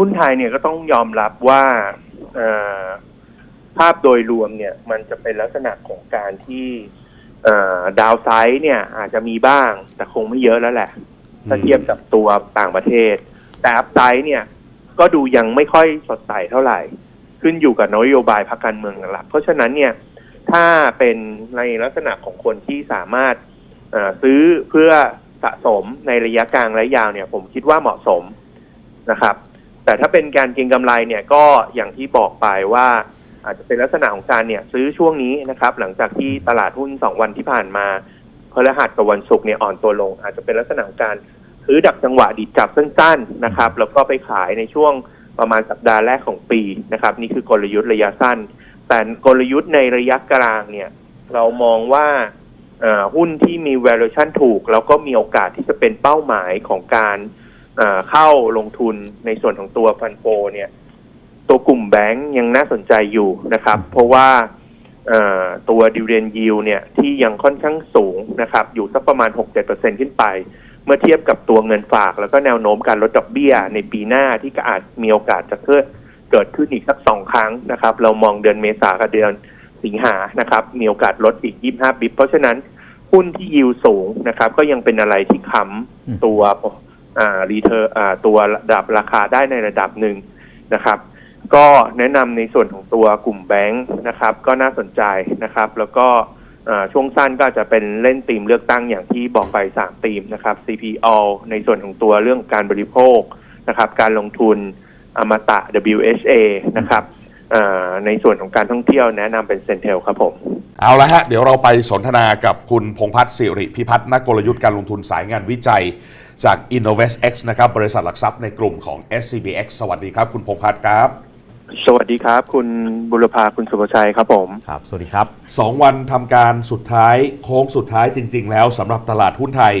หุ้นไทยเนี่ยก็ต้องยอมรับว่าเอ่อภาพโดยรวมเนี่ย มันจะเป็นลักษณะของการที่ดาวไซด์เนี่ย อาจจะมีบ้าง แต่คงไม่เยอะแล้วแหละถ้าเทียบกับตัวต่างประเทศ แต่อัพไซด์เนี่ย ก็ดูยังไม่ค่อยสดใสเท่าไหร่ ขึ้นอยู่กับนโยบายพรรคการเมืองหลักเพราะฉะนั้นเนี่ย ถ้าเป็นในลักษณะของคนที่สามารถเอ่อซื้อเพื่อสะสมในระยะกลางและยาวเนี่ย ผมคิดว่าเหมาะสมนะครับ แต่ถ้าเป็นการเก็งกำไรเนี่ยก็อย่างที่บอกไปว่า อาจจะเป็นลักษณะของการเนี่ยซื้อช่วงนี้นะครับ หลังจากที่ตลาดหุ้นสองวันที่ผ่านมาพฤหัสกับวันศุกร์เนี่ยอ่อนตัวลง อาจจะเป็นลักษณะของการซื้อดักจังหวะดิจับสั้นๆนะครับ แล้วก็ไปขายในช่วงประมาณสัปดาห์แรกของปีนะครับ นี่คือกลยุทธ์ระยะสั้น แต่กลยุทธ์ในระยะกลางเนี่ย เรามองว่าหุ้นที่มี valuation ถูก แล้วก็มีโอกาสที่จะเป็นเป้าหมายของการ เอ่อเข้าลงทุนในส่วนของตัวฟันโฟเนี่ย ตัวกลุ่มแบงก์ยังน่าสนใจอยู่นะครับ เพราะว่าเอ่อตัวดิวเดนยิวเนี่ยที่ยังค่อนข้างสูงนะครับ อยู่สักประมาณ 6-7%ขึ้นไป เมื่อเทียบกับตัวเงินฝาก แล้วก็แนวโน้มการลดดอกเบี้ย ในปีหน้าที่ก็อาจมีโอกาสจะเกิดเกิดขึ้นอีกสักสองครั้งนะครับ เรามองเดือนเมษากับเดือนสิงหานะครับ มีโอกาสลดอีก 25 บิปเพราะฉะนั้นหุ้นที่ยิวสูงนะครับ ก็ยังเป็นอะไรที่ค้ำตัวอ่า รีเทอร์อ่าตัวระดับราคาได้ในระดับหนึ่งนะครับ ก็แนะนำในส่วนของตัวกลุ่มแบงค์นะครับ ก็น่าสนใจนะครับ แล้วก็อ่อช่วงสั้นก็จะเป็นเล่นธีมเลือกตั้งอย่างที่บอกไปสามธีมนะครับ CPO ในส่วนของตัวเรื่องการบริโภคนะครับ การลงทุนอมตะ WHA นะครับอ่อในส่วนของการท่องเที่ยวแนะนำเป็นเซนเทลครับผม เอาละฮะ เดี๋ยวเราไปสนทนากับคุณพงพัฒน์สิริพิพัฒน์นักกลยุทธ์การลงทุนสายงานวิจัย จาก InnovestX นะครับบริษัทหลักทรัพย์ในกลุ่มของ SCBX สวัสดีครับ คุณพงษ์พัฒน์ครับ สวัสดีครับ คุณบุรพาคุณสุภชัยครับผม ครับ สวัสดีครับสองวันทำการสุดท้ายโค้งสุดท้ายจริง ๆ แล้วสำหรับตลาดหุ้นไทย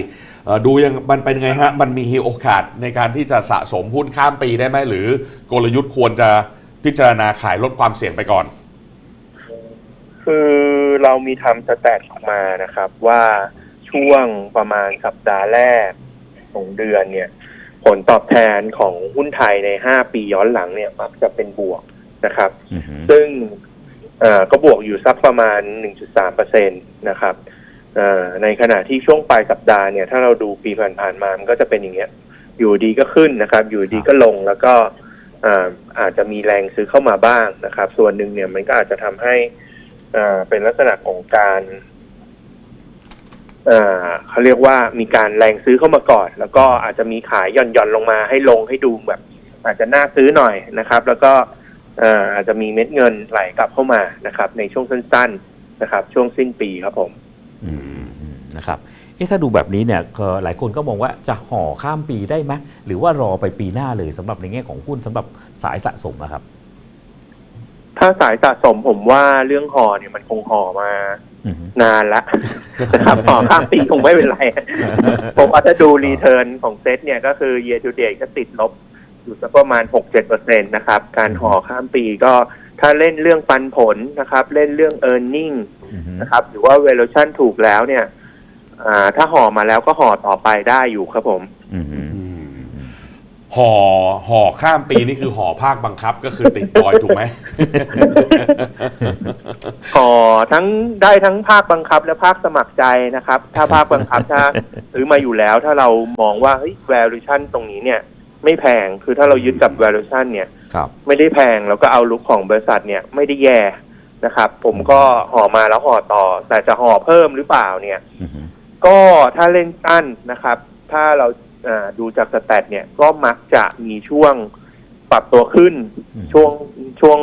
เอ่อดูยังมันเป็นไงฮะ มันมีโอกาสในการที่จะสะสมหุ้นข้ามปีได้ไหมหรือกลยุทธ์ควรจะพิจารณาขายลดความเสี่ยงไปก่อน คือเรามีทำสแตทออกมานะครับ ว่าช่วงประมาณสัปดาห์แรก ของเดือนเนี่ยผลตอบแทนของหุ้นไทยใน 5 ปีย้อนหลังเนี่ยมักจะเป็นบวกนะครับอือหือซึ่งเอ่อก็บวกอยู่สักประมาณ 1.3เปอร์เซ็นตนะครับเอ่อในขณะที่ช่วงปลายสัปดาห์เนี่ยถ้าเราดูปีผ่านๆมามันก็จะเป็นอย่างเงี้ยอยู่ดีก็ขึ้นนะครับ อยู่ดีก็ลงแล้วก็เอ่ออาจจะมีแรงซื้อเข้ามาบ้างนะครับ ส่วนหนึ่งเนี่ยมันก็อาจจะทำให้เอ่อเป็นลักษณะของการ เอ่อเขาเรียกว่ามีการแรงซื้อเข้ามาก่อน แล้วก็อาจจะมีขายหย่อนหย่อนๆลงมาให้ลงให้ดูแบบ อาจจะน่าซื้อหน่อยนะครับ แล้วก็เอ่ออาจจะมีเม็ดเงินไหลกลับเข้ามานะครับ ในช่วงสั้น ๆนะครับ ช่วงสิ้นปีครับผมอืมอืมนะครับเอ๊ะถ้าดูแบบนี้เนี่ยก็หลายคนก็มองว่าจะห่อข้ามปีได้ไหมหรือว่ารอไปปีหน้าเลยสำหรับในแง่ของหุ้นสำหรับสายสะสมนะครับ ถ้าสายสะสมผมว่าเรื่องห่อเนี่ยมันคงห่อมาอือหือ นานละนะครับห่อข้ามปีคงไม่เป็นไร ผมว่าถ้าดูรีเทิร์นของเซตเนี่ยก็คือ year to date ก็ติดลบอยู่สักประมาณ 6-7เปอร์เซ็นตนะครับ การห่อข้ามปีก็ถ้าเล่นเรื่องปันผลนะครับ เล่นเรื่อง e a r n i n g อือหือนะครับ หรือว่า valuation ถูกแล้วเนี่ยอ่าถ้าห่อมาแล้วก็ห่อต่อไปได้อยู่ครับผม อือ หือห่อห่อข้ามปีนี่คือห่อภาคบังคับก็คือติดดอยถูกไหมห่อทั้งได้ทั้งภาคบังคับและภาคสมัครใจนะครับ ถ้าภาคบังคับถ้าซื้อมาอยู่แล้ว ถ้าเรามองว่าเฮ้ย valuation ตรงนี้เนี่ย ไม่แพงคือถ้าเรายึดกับ valuation เนี่ยครับไม่ได้แพงแล้วก็เอาลุกของบริษัทเนี่ยไม่ได้แย่นะครับ ผมก็ห่อมาแล้วห่อต่อ แต่จะห่อเพิ่มหรือเปล่าเนี่ยอือหือก็ถ้าเล่นสั้นนะครับ ถ้าเราอ่า ดูจากสแตทเนี่ยก็มักจะมีช่วงปรับตัวขึ้น ช่วงช่วง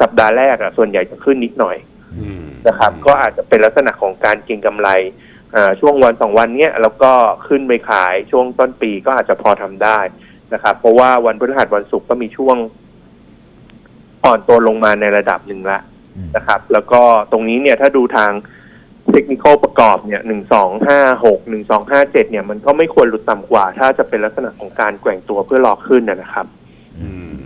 สัปดาห์แรกอะส่วนใหญ่จะขึ้นนิดหน่อยอืมนะครับ ก็อาจจะเป็นลักษณะของการเก็งกำไรอ่าช่วงวันสองวันเนี้ยแล้วก็ขึ้นไปขายช่วงต้นปีก็อาจจะพอทำได้นะครับ เพราะว่าวันพฤหัสวันศุกร์ก็มีช่วงอ่อนตัวลงมาในระดับหนึ่งละอืมนะครับ แล้วก็ตรงนี้เนี่ยถ้าดูทาง เทคนิคประกอบเนี่ยหนึ่งสองห้าหกหนึ่งสองห้าเจ็ดเนี่ยมันก็ไม่ควรหลุดต่ำกว่า ถ้าจะเป็นลักษณะของการแกว่งตัวเพื่อรอขึ้นนะครับ อืม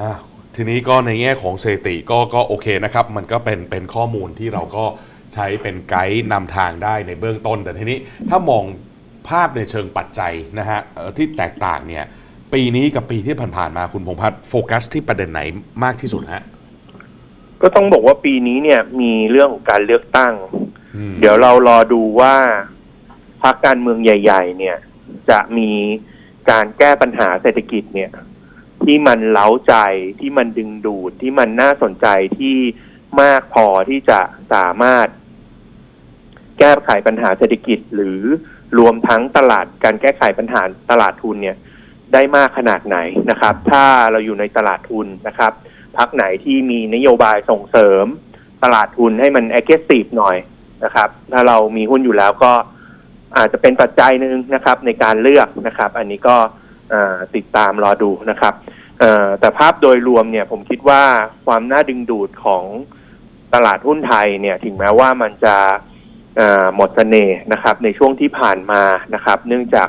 อะทีนี้ก็ในแง่ของสถิติก็ก็โอเคนะครับ มันก็เป็นเป็นข้อมูลที่เราก็ใช้เป็นไกด์นำทางได้ในเบื้องต้น แต่ทีนี้ถ้ามองภาพในเชิงปัจจัยนะฮะที่แตกต่างเนี่ย ปีนี้กับปีที่ผ่านๆมาคุณพงพัฒน์โฟกัสที่ประเด็นไหนมากที่สุดฮะ ก็ต้องบอกว่าปีนี้เนี่ยมีเรื่องของการเลือกตั้งอืมเดี๋ยวเรารอดูว่าพรรคการเมืองใหญ่ ๆ เนี่ย จะมีการแก้ปัญหาเศรษฐกิจเนี่ย ที่มันเล้าใจที่มันดึงดูดที่มันน่าสนใจที่มากพอที่จะสามารถ แก้ไขปัญหาเศรษฐกิจหรือรวมทั้งตลาดการแก้ไขปัญหาตลาดทุนเนี่ย ได้มากขนาดไหนนะครับ ถ้าเราอยู่ในตลาดทุนนะครับ พักไหนที่มีนโยบายส่งเสริมตลาดทุนให้มัน aggressive หน่อยนะครับ ถ้าเรามีหุ้นอยู่แล้วก็อาจจะเป็นปัจจัยหนึ่งนะครับ ในการเลือกนะครับ อันนี้ก็ติดตามรอดูนะครับแต่ภาพโดยรวมเนี่ยผมคิดว่าความน่าดึงดูดของตลาดหุ้นไทยเนี่ยถึงแม้ว่ามันจะหมดเสน่ห์นะครับ ในช่วงที่ผ่านมานะครับ เนื่องจาก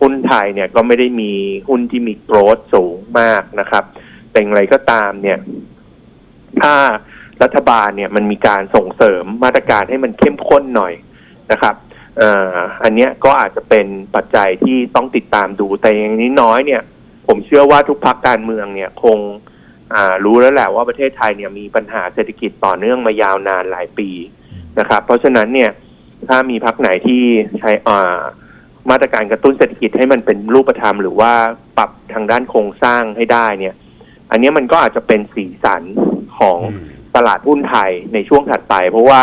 หุ้นไทยเนี่ยก็ไม่ได้มีหุ้นที่มีโกรธสูงมากนะครับ แต่อย่างไรก็ตามเนี่ย ถ้ารัฐบาลเนี่ยมันมีการส่งเสริมมาตรการให้มันเข้มข้นหน่อยนะครับอ,อันเนี้ยก็อาจจะเป็นปัจจัยที่ต้องติดตามดูแต่อย่างนี้น้อยเนี่ย ผมเชื่อว่าทุกพักการเมืองเนี่ยคงรู้แล้วแหละว่าประเทศไทยเนี่ยมีปัญหาเศรษฐกิจต่อเนื่องมายาวนานหลายปีนะครับ เพราะฉะนั้นเนี่ย ถ้ามีพักไหนที่ใช้อ่ามาตรการกระตุ้นเศรษฐกิจให้มันเป็นรูปธรรม หรือว่าปรับทางด้านโครงสร้างให้ได้เนี่ย อันเนี้ยมันก็อาจจะเป็นสีสันของอืมตลาดหุ้นไทยในช่วงถัดไป เพราะว่า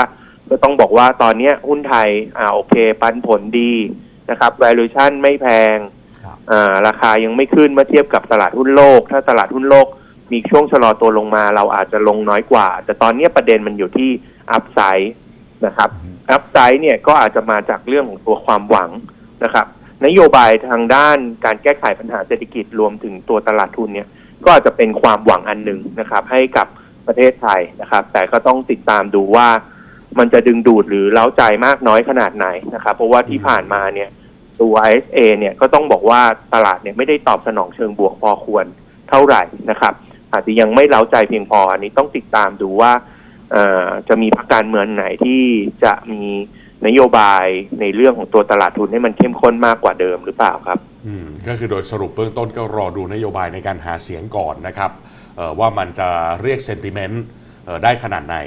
ก็ต้องบอกว่าตอนเนี้ยหุ้นไทยอ่าโอเค ปันผลดีนะครับ valuation ไม่แพงครับอ่าราคายังไม่ขึ้นเมื่อเทียบกับตลาดหุ้นโลก ถ้าตลาดหุ้นโลกมีช่วงชะลอตัวลงมาเราอาจจะลงน้อยกว่า แต่ตอนเนี้ยประเด็นมันอยู่ที่อัพไซด์นะครับอัพไซด์เนี่ยก็อาจจะมาจากเรื่องของตัวความหวังนะครับ นโยบายทางด้านการแก้ไขปัญหาเศรษฐกิจรวมถึงตัวตลาดทุนเนี่ย ก็อาจจะเป็นความหวังอันหนึ่งนะครับ ให้กับประเทศไทยนะครับ แต่ก็ต้องติดตามดูว่ามันจะดึงดูดหรือเล้าใจมากน้อยขนาดไหนนะครับ เพราะว่าที่ผ่านมาเนี่ยตัว ISA เนี่ยก็ต้องบอกว่าตลาดเนี่ยไม่ได้ตอบสนองเชิงบวกพอควรเท่าไหร่นะครับ อาจจะยังไม่เล้าใจเพียงพออันนี้ต้องติดตามดูว่าจะมีพรรคการเมืองไหนที่จะมี นโยบายในเรื่องของตัวตลาดทุนให้มันเข้มข้นมากกว่าเดิมหรือเปล่าครับอืมก็คือโดยสรุปเบื้องต้นก็รอดูนโยบายในการหาเสียงก่อนนะครับว่ามันจะเรียกเซนติเมนต์ได้ขนาดไหน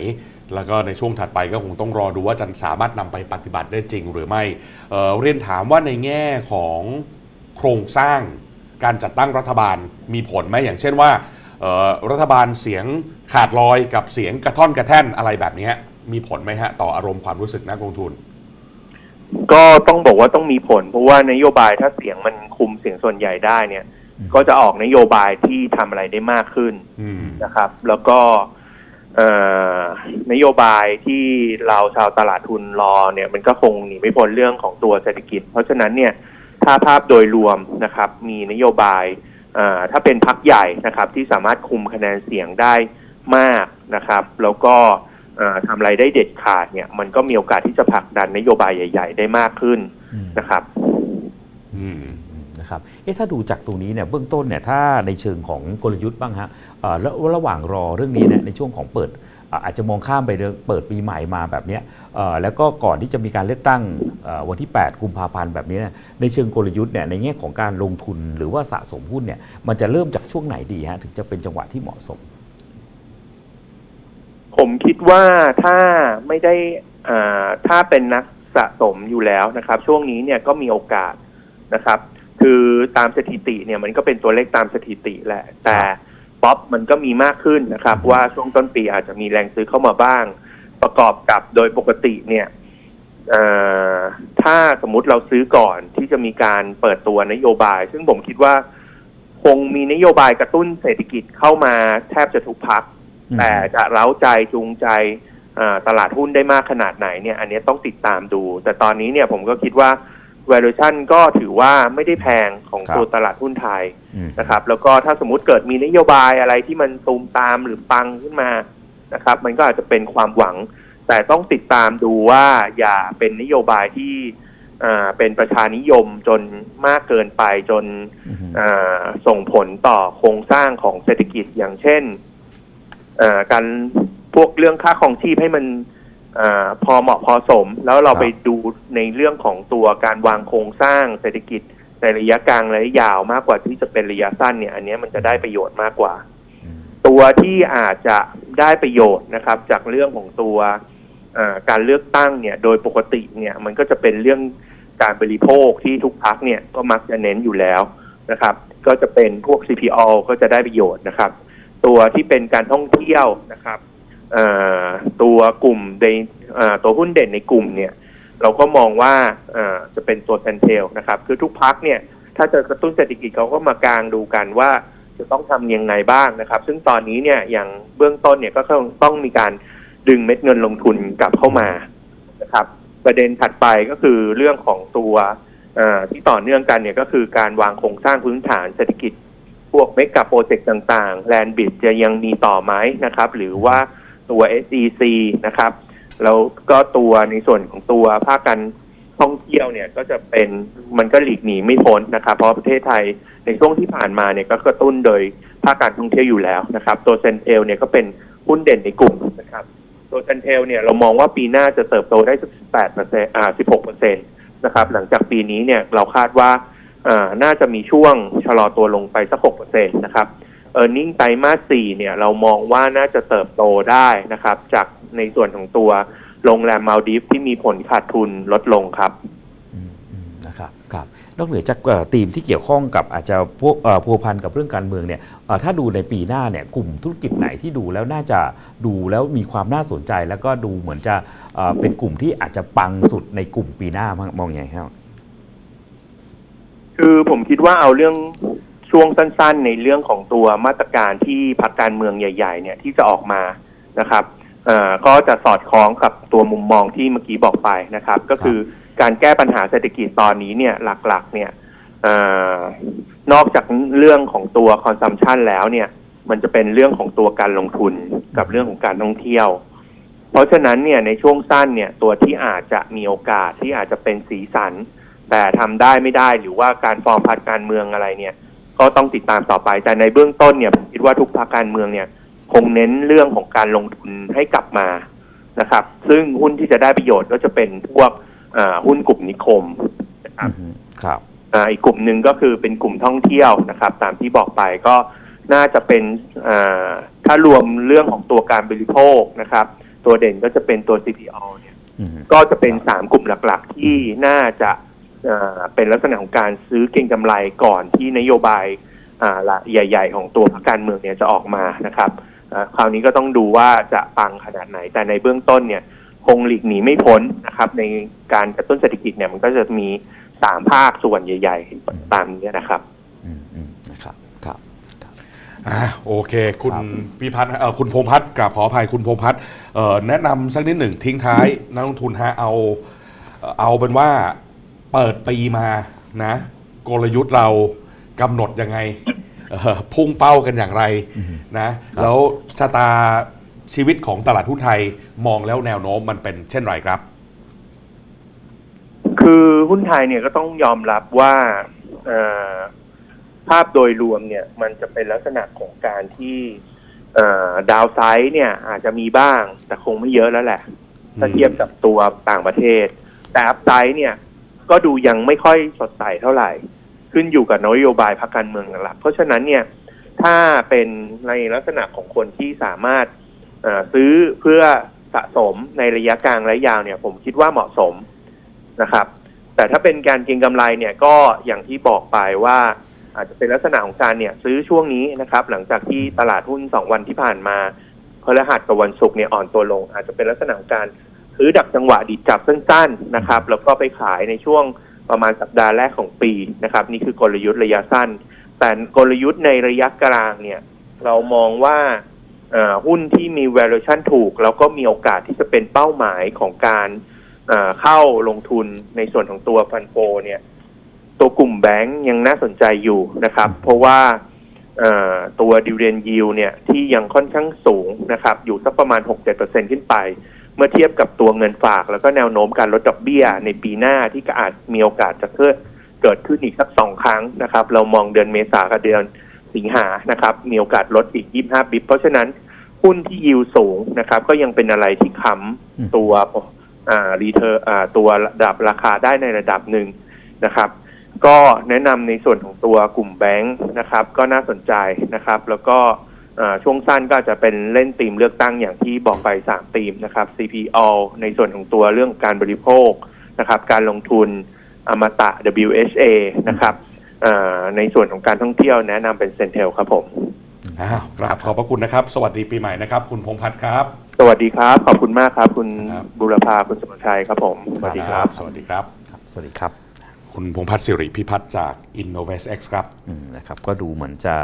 แล้วก็ในช่วงถัดไปก็คงต้องรอดูว่าจะสามารถนำไปปฏิบัติได้จริงหรือไม่เอ่อเรียนถามว่าในแง่ของโครงสร้างการจัดตั้งรัฐบาลมีผลไหมอย่างเช่นว่ารัฐบาลเสียงขาดลอยกับเสียงกระท่อนกระแท่นอะไรแบบนี้ มีผลไหมฮะ ต่ออารมณ์ความรู้สึกนักลงทุน ก็ต้องบอกว่าต้องมีผล เพราะว่านโยบายถ้าเสียงมันคุมเสียงส่วนใหญ่ได้เนี่ยอืมก็จะออกนโยบายที่ทำอะไรได้มากขึ้นอืมนะครับ แล้วก็เอ่อนโยบายที่เราชาวตลาดทุนรอเนี่ย มันก็คงหนีไม่พ้นเรื่องของตัวเศรษฐกิจ เพราะฉะนั้นเนี่ยถ้าภาพโดยรวมนะครับ มีนโยบายเอ่อถ้าเป็นพักใหญ่นะครับ ที่สามารถคุมคะแนนเสียงได้มากนะครับ แล้วก็เอ่อ ทำอะไรได้เด็ดขาดเนี่ย มันก็มีโอกาสที่จะผลักดันนโยบายใหญ่ ๆ ได้มากขึ้นอืมนะครับอืมนะครับเอ๊ะถ้าดูจากตรงนี้เนี่ยเบื้องต้นเนี่ยถ้าในเชิงของกลยุทธ์บ้างฮะเอ่อแล้วระหว่างรอเรื่องนี้เนี่ยในช่วงของเปิดอะอาจจะมองข้ามไปเรื่องเปิดปีใหม่มาแบบเนี้ยเอ่อแล้วก็ก่อนที่จะมีการเลือกตั้งเอ่อวันที่ 8 กุมภาพันธ์แบบนี้เนี่ยในเชิงกลยุทธ์เนี่ยในแง่ของการลงทุนหรือว่าสะสมหุ้นเนี่ยมันจะเริ่มจากช่วงไหนดีฮะถึงจะเป็นจังหวะที่เหมาะสม ผมคิดว่าถ้าไม่ได้อ่าถ้าเป็นนักสะสมอยู่แล้วนะครับ ช่วงนี้เนี่ยก็มีโอกาสนะครับ คือตามสถิติเนี่ยมันก็เป็นตัวเลขตามสถิติแหละ แต่ป๊อปมันก็มีมากขึ้นนะครับ ว่าช่วงต้นปีอาจจะมีแรงซื้อเข้ามาบ้าง ประกอบกับโดยปกติเนี่ยอ่อถ้าสมมติเราซื้อก่อนที่จะมีการเปิดตัวนโยบาย ซึ่งผมคิดว่าคงมีนโยบายกระตุ้นเศรษฐกิจเข้ามาแทบจะทุกพัก แต่จะเร้าใจจูงใจอ่าตลาดหุ้นได้มากขนาดไหนเนี่ยอันนี้ต้องติดตามดู แต่ตอนนี้เนี่ยผมก็คิดว่า valuation ก็ถือว่าไม่ได้แพงของครับตัวตลาดหุ้นไทยอืมนะครับ แล้วก็ถ้าสมมุติเกิดมีนโยบายอะไรที่มันตูมตามหรือปังขึ้นมานะครับ มันก็อาจจะเป็นความหวัง แต่ต้องติดตามดูว่าอย่าเป็นนโยบายที่อ่าเป็นประชานิยมจนมากเกินไปจนอืมอ่าส่งผลต่อโครงสร้างของเศรษฐกิจอย่างเช่นอ่า การพวกเรื่องค่าครองชีพให้มันอาพอเหมาะพอสม แล้วเราครับไปดูในเรื่องของตัวการวางโครงสร้างเศรษฐกิจในระยะกลางระยะยาวมากกว่าที่จะเป็นระยะสั้นเนี่ย อันเนี้ยมันจะได้ประโยชน์มากกว่าอืมตัวที่อาจจะได้ประโยชน์นะครับ จากเรื่องของตัวเอ่อการเลือกตั้งเนี่ย โดยปกติเนี่ย มันก็จะเป็นเรื่องการบริโภคที่ทุกพักเนี่ยก็มักจะเน้นอยู่แล้วนะครับ ก็จะเป็นพวก CPO ก็จะได้ประโยชน์นะครับ ตัวที่เป็นการท่องเที่ยวนะครับตัวกลุ่มในตัวหุ้นเด่นในกลุ่มเนี่ย เราก็มองว่าจะเป็นตัวเซนเทลนะครับ คือทุกพักเนี่ย ถ้าจะกระตุ้นเศรษฐกิจเขาก็มากางดูกันว่าจะต้องทำยังไงบ้างนะครับ ซึ่งตอนนี้เนี่ยอย่างเบื้องต้นเนี่ยก็ต้องมีการดึงเม็ดเงินลงทุนกลับเข้ามานะครับ ประเด็นถัดไปก็คือเรื่องของตัวที่ต่อเนื่องกันเนี่ยก็คือการวางโครงสร้างพื้นฐานเศรษฐกิจ พวกเมกะโปรเจกต์ต่างๆแลนบิดจะยังมีต่อไหมนะครับ หรือว่าตัว SEC นะครับ แล้วก็ตัวในส่วนของตัวภาคการท่องเที่ยวเนี่ยก็จะเป็นมันก็หลีกหนีไม่พ้นนะครับ เพราะประเทศไทยในช่วงที่ผ่านมาเนี่ยก็กระตุ้นโดยภาคการท่องเที่ยวอยู่แล้วนะครับ ตัวเซนเทลเนี่ยก็เป็นหุ้นเด่นในกลุ่มนะครับตัวเซนเทลเนี่ยเรามองว่าปีหน้าจะเติบโตได้สัก8เปอร์เซ็นต์อ่า16เปอร์เซ็นต์นะครับ หลังจากปีนี้เนี่ยเราคาดว่า น่าจะมีช่วงชะลอตัวลงไปสัก6เปอร์เซ็นต์นะครับเออร์เน็งไตรมาสสี่เนี่ยเรามองว่าน่าจะเติบโตได้นะครับ จากในส่วนของตัวโรงแรมมาลดีฟที่มีผลขาดทุนลดลงครับนะครับครับนอกเหนือจากธีมที่เกี่ยวข้องกับอาจจะพวกพัวพันกับเรื่องการเมืองเนี่ยถ้าดูในปีหน้าเนี่ยกลุ่มธุรกิจไหนที่ดูแล้วน่าจะดูแล้วมีความน่าสนใจ แล้วก็ดูเหมือนจะเป็นกลุ่มที่อาจจะปังสุดในกลุ่มปีหน้ามองยังไงครับ คือผมคิดว่าเอาเรื่องช่วงสั้นๆ ในเรื่องของตัวมาตรการที่พรรคการเมืองใหญ่ ๆ เนี่ยที่จะออกมานะครับก็จะสอดคล้องกับตัวมุมมองที่เมื่อกี้บอกไปนะครับ ก็คือการแก้ปัญหาเศรษฐกิจตอนนี้เนี่ยหลักๆ เนี่ยอนอกจากเรื่องของตัวคอนซัมชันแล้วเนี่ย มันจะเป็นเรื่องของตัวการลงทุนกับเรื่องของการท่องเที่ยว เพราะฉะนั้นเนี่ยในช่วงสั้นเนี่ยตัวที่อาจจะมีโอกาสที่อาจจะเป็นสีสัน แต่ทำได้ไม่ได้หรือว่าการฟอร์มพรรคการเมืองอะไรเนี่ย ก็ต้องติดตามต่อไป แต่ในเบื้องต้นเนี่ยผมคิดว่าทุกพรรคการเมืองเนี่ย คงเน้นเรื่องของการลงทุนให้กลับมานะครับ ซึ่งหุ้นที่จะได้ประโยชน์ก็จะเป็นพวกเอ่อหุ้นกลุ่มนิคมนะครับอืมครับอ่าอีกกลุ่มหนึ่งก็คือเป็นกลุ่มท่องเที่ยวนะครับ ตามที่บอกไปก็น่าจะเป็นอ่าถ้ารวมเรื่องของตัวการบริโภคนะครับ ตัวเด่นก็จะเป็นตัว CPO เนี่ยอืมก็จะเป็นสามกลุ่มหลัก ๆ ที่น่าจะ เอ่อเป็นลักษณะของการซื้อเก็งกำไรก่อนที่นโยบายอ่าละใหญ่ ๆ ของตัวพรรคการเมืองเนี่ยจะออกมานะครับอ่าคราวนี้ก็ต้องดูว่าจะปังขนาดไหน แต่ในเบื้องต้นเนี่ยคงหลีกหนีไม่พ้นนะครับ ในการกระตุ้นเศรษฐกิจเนี่ยมันก็จะมีสามภาคส่วนใหญ่ ๆ ตามนี้นะครับอืมอืมนะครับครับอ่าโอเค คุณครับพิพัฒน์เอ่อคุณพงษ์พัฒน์กราบขออภัยคุณพงษ์พัฒน์เอ่อแนะนำสักนิดหนึ่งทิ้งท้ายนักลงทุนฮะเอาเอ่อเอาเป็นว่า เปิดปีมานะ กลยุทธ์เรากำหนดยังไงเอ่อพุ่งเป้ากันอย่างไรอืมนะครับแล้วชะตาชีวิตของตลาดหุ้นไทยมองแล้วแนวโน้มมันเป็นเช่นไรครับ คือหุ้นไทยเนี่ยก็ต้องยอมรับว่าเอ่อภาพโดยรวมเนี่ยมันจะเป็นลักษณะของการที่ดาวไซด์เนี่ยอาจจะมีบ้างแต่คงไม่เยอะแล้วแหละถ้าเทียบกับตัวต่างประเทศ แต่อัพไซด์เนี่ย ก็ดูยังไม่ค่อยสดใสเท่าไหร่ ขึ้นอยู่กับนโยบายพรรคการเมืองหลัก เพราะฉะนั้นเนี่ยถ้าเป็นในลักษณะของคนที่สามารถซื้อเพื่อสะสมในระยะกลางระยะยาวเนี่ย ผมคิดว่าเหมาะสมนะครับ แต่ถ้าเป็นการเก็งกำไรเนี่ยก็อย่างที่บอกไปว่า อาจจะเป็นลักษณะของการเนี่ยซื้อช่วงนี้นะครับ หลังจากที่ตลาดหุ้นสองวันที่ผ่านมาพฤหัสกับวันศุกร์เนี่ยอ่อนตัวลง อาจจะเป็นลักษณะของการ ซื้อดักจังหวะดีดจับสั้นๆนะครับ แล้วก็ไปขายในช่วงประมาณสัปดาห์แรกของปีนะครับ นี่คือกลยุทธ์ระยะสั้น แต่กลยุทธ์ในระยะกลางเนี่ย เรามองว่าหุ้นที่มี valuation ถูก แล้วก็มีโอกาสที่จะเป็นเป้าหมายของการเข้าลงทุนในส่วนของตัวฟันโฟเนี่ย ตัวกลุ่มแบงก์ยังน่าสนใจอยู่นะครับ เพราะว่าตัวดิวเดนยิวเนี่ยที่ยังค่อนข้างสูงนะครับ อยู่สักประมาณ 6-7%ขึ้นไป เมื่อเทียบกับตัวเงินฝากแล้วก็แนวโน้มการลดดอกเบี้ย ในปีหน้าที่ก็อาจมีโอกาสจะเกิดเกิดขึ้นอีกสักสองครั้งนะครับ เรามองเดือนเมษากับเดือนสิงหานะครับมีโอกาสลดอีก 25บิปเพราะฉะนั้นหุ้นที่ยิวสูงนะครับ ก็ยังเป็นอะไรที่ค้ำตัวอ่ารีเทอร์อ่าตัวระดับราคาได้ในระดับหนึ่งนะครับ ก็แนะนำในส่วนของตัวกลุ่มแบงค์นะครับ ก็น่าสนใจนะครับ แล้วก็ ช่วงสั้นก็อาจจะเป็นเล่นธีมเลือกตั้งอย่างที่บอกไปสามธีมนะครับ CPO ในส่วนของตัวเรื่องการบริโภคนะครับ การลงทุนอมตะ WHA นะครับเอ่อในส่วนของการท่องเที่ยวแนะนำเป็นเซนเทลครับผมอ้าวกราบขอบพระคุณนะครับ สวัสดีปีใหม่นะครับ คุณพงษ์พัฒน์ครับ สวัสดีครับ ขอบคุณมากครับ คุณครับบุรพาคุณสมชัยครับผม สวัสดีครับ สวัสดีครับครับสวัสดีครับ คุณพงษ์พัฒน์สิริพิพัฒน์จาก Innovest X ครับอืมนะครับก็ดูเหมือนจะ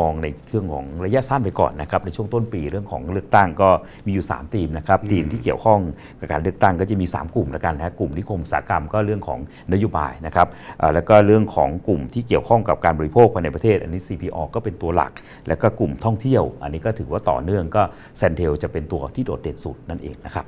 มองในเรื่องของระยะสั้นไปก่อนนะครับในช่วงต้นปีเรื่องของเลือกตั้งก็มีอยู่ 3 ธีมนะครับอืมธีมที่เกี่ยวข้องกับการเลือกตั้งก็จะมี 3 กลุ่มแล้วกันนะกลุ่มนิคมอุตสาหกรรมก็เรื่องของนโยบายนะครับอ่าแล้วก็เรื่องของกลุ่มที่เกี่ยวข้องกับการบริโภคภายในประเทศ อันนี้ CPO ก็เป็นตัวหลัก แล้วก็กลุ่มท่องเที่ยว อันนี้ก็ถือว่าต่อเนื่องก็เซนเทลจะเป็นตัวที่โดดเด่นสุดนั่นเองนะครับ